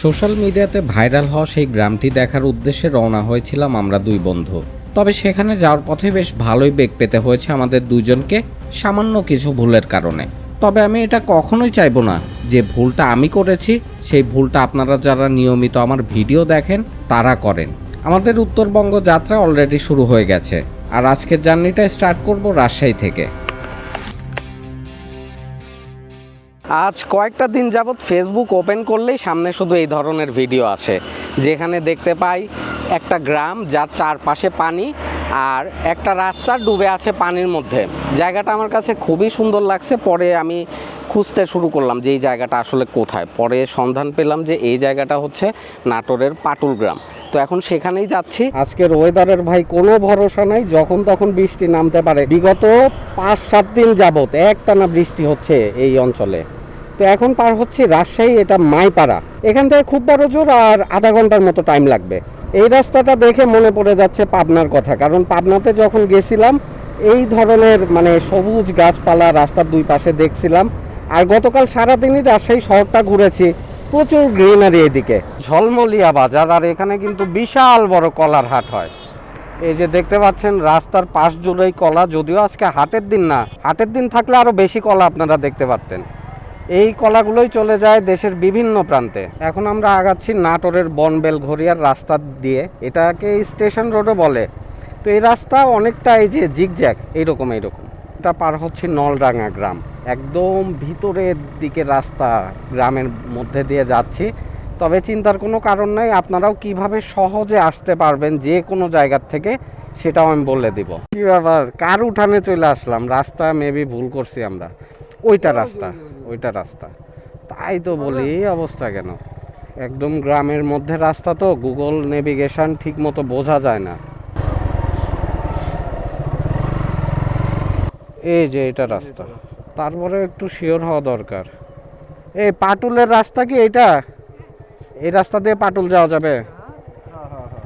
Social মিডিয়াতে viral হওয়া সেই গ্রামটি দেখার উদ্দেশ্যে রওনা হয়েছিলাম আমরা দুই বন্ধু। তবে সেখানে যাওয়ার পথে বেশ ভালোই বেগ পেতে হয়েছে আমাদের দুজনকে, সামান্য কিছু ভুলের কারণে। তবে আমি এটা কখনোই চাইব না যে ভুলটা আমি করেছি, সেই ভুলটা আপনারা যারা নিয়মিত আমার ভিডিও দেখেন, তারা করেন। আমাদের উত্তরবঙ্গ যাত্রা অলরেডি শুরু হয়ে গেছে। আর আজকের জার্নিটা স্টার্ট করব রাজশাহী থেকে। আজ কয়েকটা দিন যাবৎ ফেসবুক ওপেন করলেই সামনে শুধু এই ধরনের ভিডিও আসে। যেখানে দেখতে পাই একটা গ্রাম, যার চারপাশে পানি আর একটা রাস্তা ডুবে আছে পানির মধ্যে। জায়গাটা আমার কাছে খুবই সুন্দর লাগছে। পরে আমি খুঁজতে শুরু করলাম যে এই জায়গাটা আসলে কোথায়। পরে সন্ধান পেলাম যে এই জায়গাটা হচ্ছে নাটোরের পাটুল গ্রাম। তো এখন সেখানেই যাচ্ছি। আজকের ওয়েদারের ভাই কোনো ভরসা নাই। যখন তখন বৃষ্টি নামতে পারে। বিগত পাঁচ সাত দিন যাবত একটানা বৃষ্টি হচ্ছে এই অঞ্চলে। তো এখন পার হচ্ছে রাজশাহী, এটা মাইপাড়া। এখান থেকে খুব বড় জোর আর আধা ঘণ্টার মতো টাইম লাগবে। এই রাস্তাটা দেখে মনে পড়ে যাচ্ছে পাবনার কথা, কারণ পাবনাতে যখন গেছিলাম, এই ধরনের মানে সবুজ গাছপালা রাস্তার দুই পাশে দেখছিলাম। আর গতকাল সারাদিনই রাজশাহী শহরটা ঘুরেছি, প্রচুর গ্রিনারি এদিকে। ঝলমলিয়া বাজার, আর এখানে কিন্তু বিশাল বড় কলার হাট হয়। এই যে দেখতে পাচ্ছেন, রাস্তার পাশ জুড়েই কলা, যদিও আজকে হাটের দিন না, হাটের দিন থাকলে আরও বেশি কলা আপনারা দেখতে পারতেন। এই কলাগুলোই চলে যায় দেশের বিভিন্ন প্রান্তে। এখন আমরা আগাচ্ছি নাটোরের বনবেল ঘড়িয়ার রাস্তা দিয়ে। এটাকে স্টেশন রোডও বলে। তো এই রাস্তা অনেকটা এই যে জিগজ্যাগ, এইরকম এইরকম। এটা পার হচ্ছে নলডাঙ্গা গ্রাম। একদম ভিতরের দিকে রাস্তা গ্রামের মধ্যে দিয়ে যাচ্ছি। তবে চিন্তার কোনো কারণ নাই, আপনারাও কীভাবে সহজে আসতে পারবেন যে কোনো জায়গার থেকে, সেটাও আমি বলে দিব। কি ব্যাপার? কার উঠানে চলে আসলাম? রাস্তা মেবি ভুল করছি আমরা। ওইটা রাস্তা ওইটা রাস্তা। তাই তো বলি, এই অবস্থা কেন? একদম গ্রামের মধ্যে রাস্তা তো গুগল নেভিগেশন ঠিক মতো বোঝা যায় না। এই যে এটা রাস্তা তারপরে একটু শিওর হওয়া দরকার। এই পাটুলের রাস্তা কি এটা এই রাস্তা দিয়ে পাটুল যাওয়া যাবে?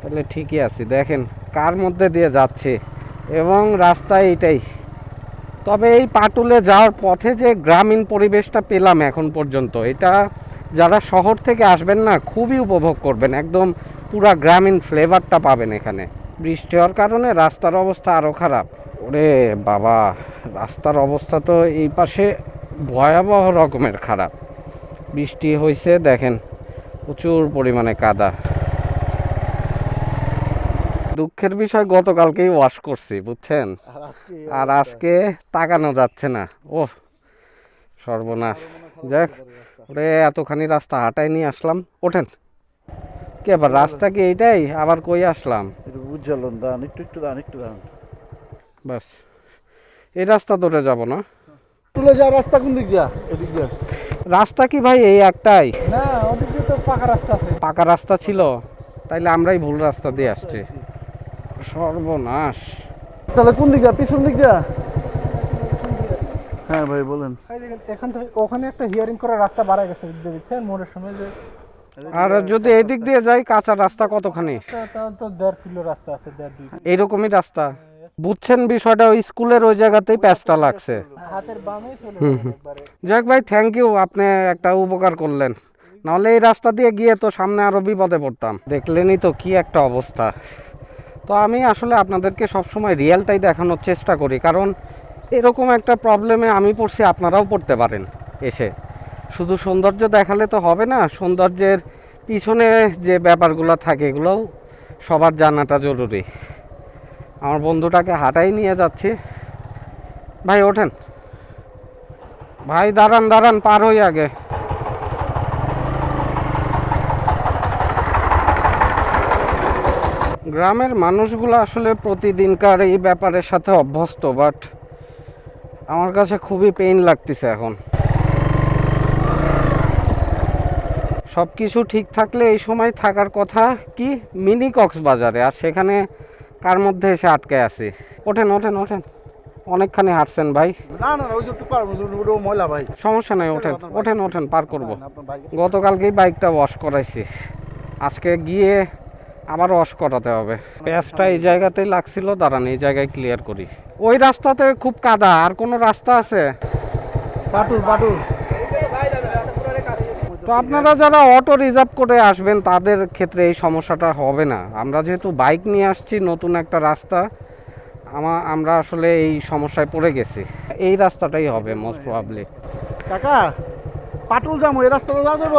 তাহলে ঠিকই আছে, দেখেন কার মধ্যে দিয়ে যাচ্ছে। এবং রাস্তা এইটাই। তবে এই পাটুলে যাওয়ার পথে যে গ্রামীণ পরিবেশটা পেলাম এখন পর্যন্ত, এটা যারা শহর থেকে আসবেন না, খুবই উপভোগ করবেন। একদম পুরা গ্রামীণ ফ্লেভারটা পাবেন এখানে। বৃষ্টি হওয়ার কারণে রাস্তার অবস্থা আরও খারাপ। ওরে বাবা, রাস্তার অবস্থা তো এই পাশে ভয়াবহ রকমের খারাপ। বৃষ্টি হয়েছে দেখেন, প্রচুর পরিমাণে কাদা। দুঃখের বিষয় গতকালকেই ওয়াশ করছি বুঝছেন? আর আজকে তাকানো যাচ্ছে না। ও সর্বনাশ। যাক ওরে এতখানি রাস্তা হাঁটাই নিয়ে আসলাম। ওঠেন। কি আবার রাস্তা কি এইটাই? আবার কই আসলাম? বুঝলাম দান একটু একটু দান একটু দান। বাস। এই রাস্তা ধরে যাব না। তুলে যাওয়ার রাস্তা কোন দিক যা এদিক যা রাস্তা কি ভাই এই একটাই? না ওদিক তো পাকা রাস্তা আছে। পাকা রাস্তা ছিল। তাইলে আমরাই ভুল রাস্তা দিয়ে আসছি। সর্বনাশ। তাহলে কোন দিক যা পিছন দিক যা হ্যাঁ ভাই বলেন। এখান থেকে ওখানে একটা হিয়ারিং করার রাস্তা বাড়া গেছে দেখছেন মোড়ের সময় যে আর যদি এদিক দিয়ে যাই কাঁচা রাস্তা কতখানি? একটা- তো দেড় কিলো রাস্তা আছে দেড় দুই এইরকমই রাস্তা। বুঝছেন বিষয়টা ওই স্কুলের ওই জায়গাতেই প্যাচটা লাগছে। যাক ভাই থ্যাংক ইউ আপনি একটা উপকার করলেন। নাহলে এই রাস্তা দিয়ে গিয়ে তো সামনে আরও বিপদে পড়তাম। দেখলেনই তো কি একটা অবস্থা। তো আমি আসলে আপনাদেরকে সবসময় রিয়েলটাই দেখানোর চেষ্টা করি। কারণ এরকম একটা প্রবলেমে আমি পড়ছি, আপনারাও পড়তে পারেন এসে। শুধু সৌন্দর্য দেখালে তো হবে না, সৌন্দর্যের পিছনে যে ব্যাপারগুলো থাকে, এগুলোও সবার জানাটা জরুরি। আমার বন্ধুটাকে হাঁটাই নিয়ে যাচ্ছি। ভাই, ওঠেন। ভাই, দাঁড়ান দাঁড়ান, পার হই আগে। গ্রামের মানুষগুলো আসলে প্রতিদিনকার এই ব্যাপারের সাথে অভ্যস্ত বাট আমার কাছে খুবই পেইন লাগতেছে এখন। সব কিছু ঠিক থাকলে এই সময় থাকার কথা কি? মিনি কক্সবাজারে আর সেখানে কার মধ্যে এসে আটকে আছি? ওঠেন ওঠেন ওঠেন। অনেকখানি হাঁটছেন ভাই। না না ওই ময়লা ভাই। সমস্যা নাই ওঠেন ওঠেন ওঠেন পার করব। গতকালকেই বাইকটা ওয়াশ করাইছি। আজকে গিয়ে আবার ওয়াশ করাতে হবে। প্যাচটা এই জায়গাতেই লাগছিল দাঁড়ান এই জায়গায় ক্লিয়ার করি। ওই রাস্তাতে খুব কাদা আর কোনো রাস্তা আছে? পাটুল পাটুল তো আপনারা যারা অটো রিজার্ভ করে আসবেন তাদের ক্ষেত্রে এই সমস্যাটা হবে না। আমরা যেহেতু বাইক নিয়ে আসছি নতুন একটা রাস্তা আমা আমরা আসলে এই সমস্যায় পড়ে গেছি। এই রাস্তাটাই হবে মোস্ট প্রবাবলি কাকা পাটুল যাব এই রাস্তাটা যাওয়া যাব?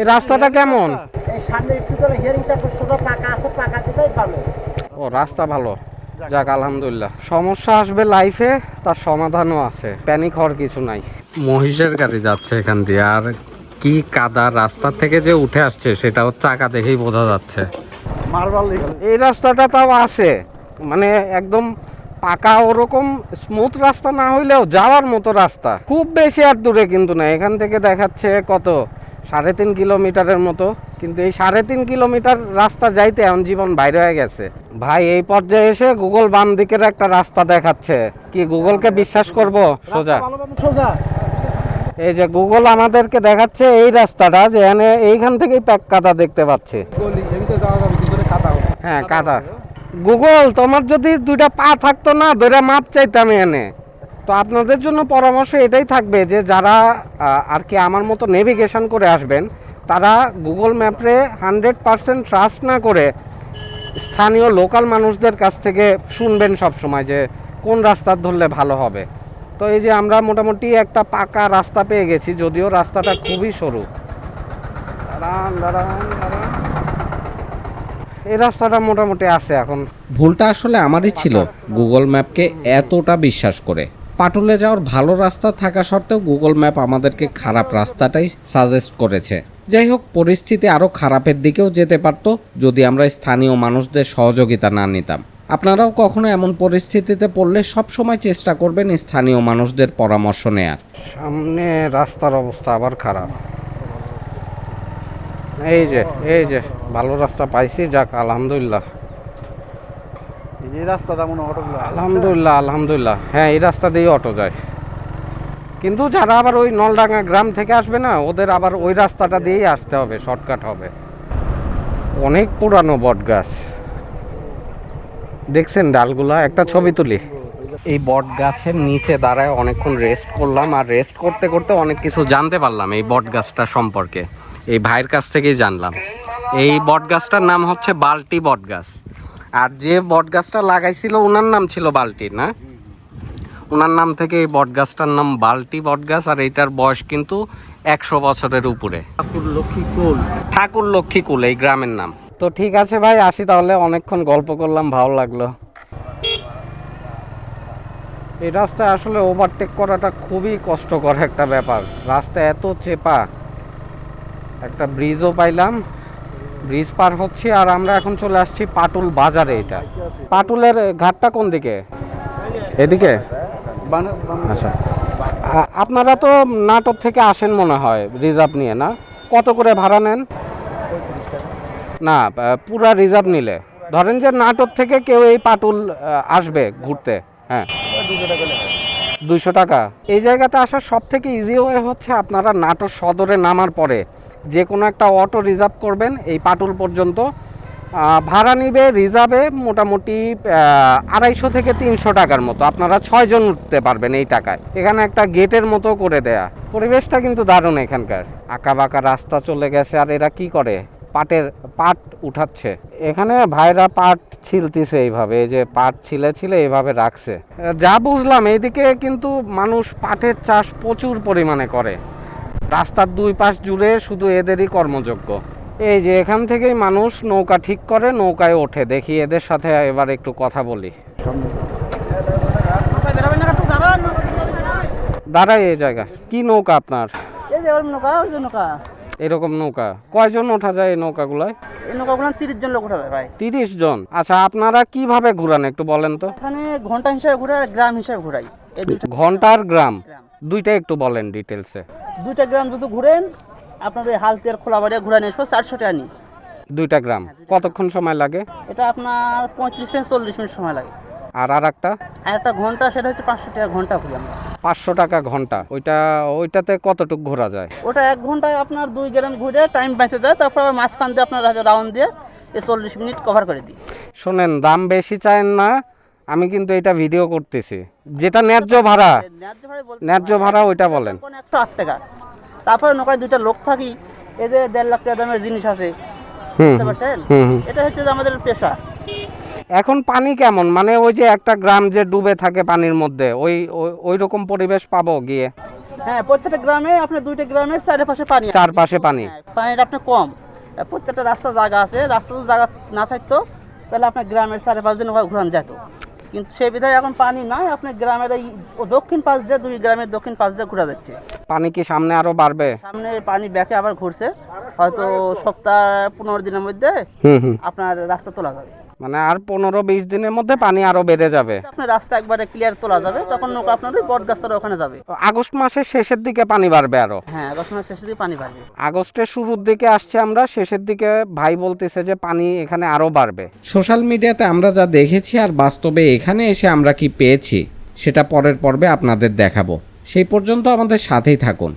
এই রাস্তাটা কেমন? এই সামনে একটু করে হিয়ারিংটা সোজা পাকা আছে পাকা দিতেই পাবে ও রাস্তা ভালো। যাক আলহামদুলিল্লাহ। সমস্যা আসবে লাইফে তার সমাধানও আছে। প্যানিক হওয়ার কিছু নাই। মহিষের গাড়ি যাচ্ছে এখান দিয়ে আর কি কাদা রাস্তা থেকে যে উঠে আসছে সেটা চাকা দেখেই বোঝা যাচ্ছে। এই রাস্তাটা তাও আছে। মানে একদম পাকা ওরকম স্মুথ রাস্তা না হইলেও যাওয়ার মতো রাস্তা। খুব বেশি আর দূরে কিন্তু না এখান থেকে দেখাচ্ছে কত? সাড়ে তিন কিলোমিটারের মতো কিন্তু এই সাড়ে তিন কিলোমিটার রাস্তা যাইতে এখন জীবন বাইরে হয়ে গেছে। ভাই এই পর্যায়ে এসে গুগল বাম দিকের একটা রাস্তা দেখাচ্ছে। কি গুগলকে বিশ্বাস করব? সোজা। সোজা। এই যে গুগল আমাদেরকে দেখাচ্ছে এই রাস্তাটা যে এখানে এইখান থেকেই প্যাক কাদা দেখতে পাচ্ছি। হ্যাঁ কাদা গুগল তোমার যদি দুইটা পা থাকতো না দুইটা মাপ চাইতাম এনে। তো আপনাদের জন্য পরামর্শ এটাই থাকবে যে যারা আর কি আমার মতো নেভিগেশন করে আসবেন, তারা গুগল ম্যাপে হান্ড্রেড পারসেন্ট ট্রাস্ট না করে স্থানীয় লোকাল মানুষদের কাছ থেকে শুনবেন সব সময় যে কোন রাস্তা ধরলে ভালো হবে। তো এই যে আমরা মোটামুটি একটা পাকা রাস্তা পেয়ে গেছি, যদিও রাস্তাটা খুবই সরু। এই রাস্তাটা মোটামুটি আছে এখন। ভুলটা আসলে আমারই ছিল। গুগল ম্যাপকে এতটা বিশ্বাস করে। পাটুলে যাওয়ার ভালো রাস্তা থাকা সত্ত্বেও গুগল ম্যাপ আমাদেরকে খারাপ রাস্তাটাই সাজেস্ট করেছে। যাই হোক, পরিস্থিতি আরও খারাপের দিকেও যেতে পারত যদি আমরা স্থানীয় মানুষদের সহযোগিতা না নিতাম। আপনারাও কখনো এমন পরিস্থিতিতে পড়লে সব সময় চেষ্টা করবেন স্থানীয় মানুষদের পরামর্শ নেয়ার। সামনে রাস্তার অবস্থা আবার খারাপ। এই যে এই যে, ভালো রাস্তা পাইছি, যাক, আলহামদুলিল্লাহ। এই রাস্তাটা মনে অটোগুলো আলহামদুলিল্লাহ আলহামদুলিল্লাহ। হ্যাঁ এই রাস্তা দিয়ে অটো যায়। কিন্তু যারা আবার ওই নলডাঙ্গা গ্রাম থেকে আসবে না ওদের আবার ওই রাস্তাটা দিয়েই আসতে হবে শর্টকাট হবে। অনেক পুরানো বট গাছ দেখছেন ডালগুলা? একটা ছবি তুলি। এই বট গাছের নিচে দাঁড়ায় অনেকক্ষণ রেস্ট করলাম আর রেস্ট করতে করতে অনেক কিছু জানতে পারলাম এই বট গাছটা সম্পর্কে। এই ভাইয়ের কাছ থেকেই জানলাম। এই বট গাছটার নাম হচ্ছে বাল্টি বট গাছ আর যে বট গাছটা লাগাইছিল ওনার নাম ছিল বাল্টি না? ওনার নাম থেকে এই বট গাছটার নাম বাল্টি বট গাছ আর এইটার বয়স কিন্তু একশো বছরের উপরে। ঠাকুর লক্ষ্মী কোল। ঠাকুর লক্ষ্মীকুল এই গ্রামের নাম। তো ঠিক আছে ভাই আসি তাহলে অনেকক্ষণ গল্প করলাম ভালো লাগল। এই রাস্তায় আসলে ওভারটেক করাটা খুবই কষ্টকর একটা ব্যাপার। রাস্তা এত চেপা একটা ব্রিজও পাইলাম। ব্রিজ পার হচ্ছি আর আমরা এখন চলে আসছি পাটুল বাজারে এটা। পাটুলের ঘাটটা কোন দিকে? এদিকে? আচ্ছা। আপনারা তো নাটক থেকে আসেন মনে হয় রিজার্ভ নিয়ে, না? কত করে ভাড়া নেন? না পুরা রিজার্ভ নিলে। ধরেন যে নাটক থেকে কেউ এই পাটুল আসবে ঘুরতে হ্যাঁ। দুশো টাকা। এই জায়গাতে আসার সব থেকে ইজি ওয়ে হচ্ছে আপনারা নাটোর সদরে নামার পরে। যে কোনো একটা অটো রিজার্ভ করবেন এই পাটুল পর্যন্ত। ভাড়া নিবে রিজার্ভে মোটামুটি আড়াইশো থেকে তিনশো টাকার মতো। আপনারা ছয়জন উঠতে পারবেন এই টাকায়। এখানে একটা গেটের মতো করে দেয়া। পরিবেশটা কিন্তু দারুণ এখানকার। আঁকা বাঁকা রাস্তা চলে গেছে, আর এরা কি করে? পাটের, পাট উঠাচ্ছে। এখানে ভাইরা পাট ছিলতিছে এইভাবে, এই যে পাট ছিলে ছিলে এইভাবে রাখছে। যা বুঝলাম, এইদিকে কিন্তু মানুষ পাটের চাষ প্রচুর পরিমাণে করে। রাস্তার দুই পাশ জুড়ে শুধু এদেরই কর্মযোগ্য। এই যে এখান থেকেই মানুষ নৌকা ঠিক করে নৌকায় ওঠে। দেখি এদের সাথে এবার একটু কথা বলি। দাঁড়াই এই জায়গা। কি নৌকা আপনার? এরকম নৌকা। কয়জন ওঠা যায় এই নৌকাগুলায়? তিরিশ জন লোক ওঠা যায় ভাই। তিরিশ জন? আচ্ছা আপনারা কীভাবে ঘুরান একটু বলেন তো। এখানে ঘণ্টা হিসাবে ঘুরাই গ্রাম হিসাবে ঘুরাই। ঘণ্টার গ্রাম। দুইটা একটু বলেন ডিটেলসে দুইটা গ্রাম যদি ঘুরেন আপনার ওই হালতিয়ার খোলা বাড়িয়া ঘুরে নিয়ে আসব চারশো টাকা নিই দুইটা গ্রাম কতক্ষণ সময় লাগে? এটা আপনার পঁয়ত্রিশ থেকে চল্লিশ মিনিট সময় লাগে। আর আর একটা আর একটা ঘণ্টা সেটা হচ্ছে পাঁচশো টাকা ঘণ্টা ঘুরি আমরা। পাঁচশো টাকা ঘণ্টা ওইটা ওইটাতে কতটুকু ঘোরা যায়? ওটা এক ঘন্টায় আপনার দুই গ্রাম ঘুরে টাইম বেঁচে যায় তারপর আবার মাঝখান দিয়ে আপনার রাউন্ড দিয়ে এই চল্লিশ মিনিট কভার করে দিই। শোনেন দাম বেশি চায়েন না আমি কিন্তু এটা ভিডিও করতেছি। যেটা ন্যায্য ভাড়া। ন্যায্য ভাড়া ওইটা বলেন। একশো আট টাকা। তারপরে নৌকায় দুইটা লোক থাকি এই যে দেড় লাখ টাকা দামের জিনিস আছে। বুঝতে পারছেন। এটা হচ্ছে যে আমাদের পেশা। এখন পানি কেমন? মানে ওই যে একটা গ্রাম যে ডুবে থাকে পানির মধ্যে ওই ওই- রকম পরিবেশ পাবো গিয়ে? হ্যাঁ প্রত্যেকটা গ্রামে আপনার দুইটা গ্রামের চারিপাশে পানি। চারপাশে পানি। হ্যাঁ, পানিটা আপনার কম। প্রত্যেকটা রাস্তা জায়গা আছে। রাস্তা যদি জায়গা না থাকতো তাহলে আপনার গ্রামের চারিপাশ দিয়ে নৌকা ঘুরান যেত। কিন্তু সেই বিধায় এখন পানি নাই আপনার গ্রামের এই দক্ষিণ পাশ দিয়ে দুই গ্রামের দক্ষিণ পাশ দিয়ে ঘোরা যাচ্ছে। পানি কি সামনে আরও বাড়বে? সামনে পানি ব্যাকে আবার ঘুরছে হয়তো সপ্তাহ পনেরো দিনের মধ্যে আপনার রাস্তা তোলা যাবে। মানে আর পনেরো বিশ দিনের মধ্যে পানি আরও বেড়ে যাবে। আপনার রাস্তা একবারে ক্লিয়ার তোলা যাবে তখন নৌকা আপনার ওই বট গাছটার ওখানে যাবে। আগস্ট মাসের শেষের দিকে পানি বাড়বে আরও। হ্যাঁ আগস্ট মাসের শেষে দিয়ে পানি বাড়বে। আগস্টের শুরুর দিকে আসছে আমরা শেষের দিকে ভাই বলতেছে যে পানি এখানে আরও বাড়বে। সোশ্যাল মিডিয়াতে আমরা যা দেখেছি আর বাস্তবে এখানে এসে আমরা কি পেয়েছি সেটা পরের পর্বে আপনাদের দেখাবো। সেই পর্যন্ত আমাদের সাথেই থাকুন।